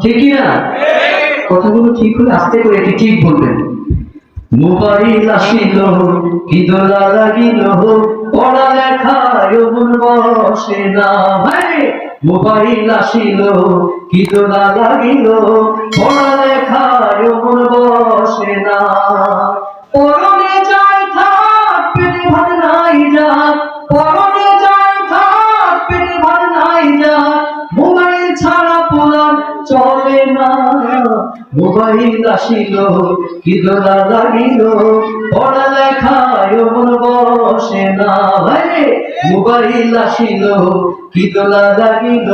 ঠিক না কথাগুলো ঠিক হলে আস্তে করে এটি ঠিক বলবেন মোবাইল আসিল কি দোলা লাগিল পড়ালেখায় মন বসে না মোবাইল আসিল কি লাগিল পড়ালেখায় বসে না পোলার চলে না। মোবাইল আসিল, কি দোলা লাগিল? পড়ালেখায় মন বসে না। ভাই মোবাইল আসিল, কি দোলা লাগিল?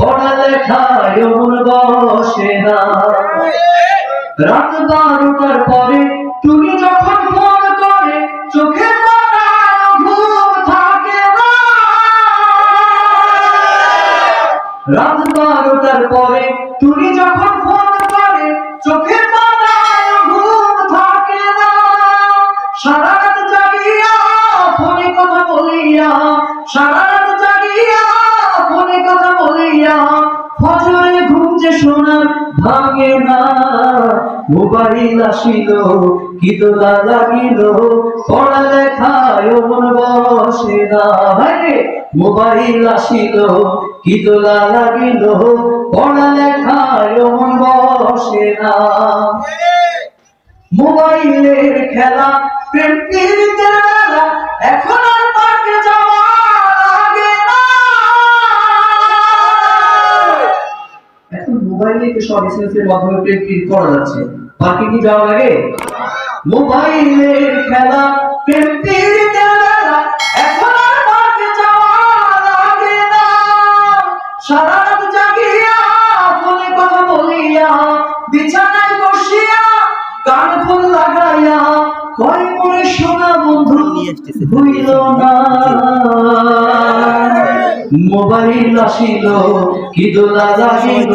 পড়ালেখায় মন বসে না। রাত বারোটার পরে তুমি যখন রাত বারোটার পরে তুমি যখন ফোন করে, চোখের পাতায় ঘুম থাকে না। সারা রাত জাগিয়া ফোনে কথা বলিয়া সারা রাত জাগিয়া ফোনে কথা বলিয়া, ফজরে ঘুম যে সোনার ভাঙে না। মোবাইল আসিল কি তোলা লাগিল পড়ালেখায় মন বসে না। মোবাইল আসিল কি তোলা লাগিল পড়ালেখায় মন বসে না। মোবাইলের খেলা প্রেম মোবাইলে তো সব এসএমএস এর মাধ্যমে প্রেম করা যাচ্ছে। পার্কে কি যাওয়া লাগে? মোবাইলের খেলা প্রেম মেলা এখন আর পার্কে যাওয়া লাগে না। সারা রাত জাগিয়া ফোনে কথা বলিয়া বিছানায় বসিয়া কান ফুল লাগাইয়া কয় করে শোনা বন্ধু ভুইল না। মোবাইল আসিল কি দোলা লাগিল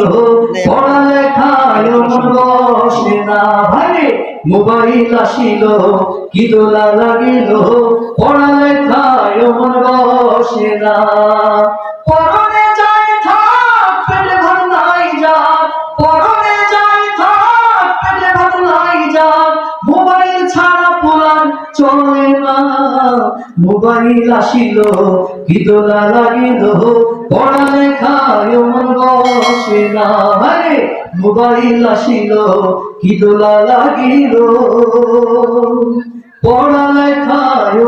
পড়ালেখায় মন বসে না। ভাই মোবাইল আসিল কি দোলা লাগিল পড়ালেখায় মন বসে না। পরনে যায় থাক, পেটে ভাত নাই যা পরনে যায় থাক, পেটে ভাত নাই যা মোবাইল ছাড়া পোলান চলে না। মোবাইল আসিল কি দোলা লাগিল পড়ালেখায় মন বসে না। ভাই মোবাইল আসিল কি দোলা লাগিল পড়ালেখায়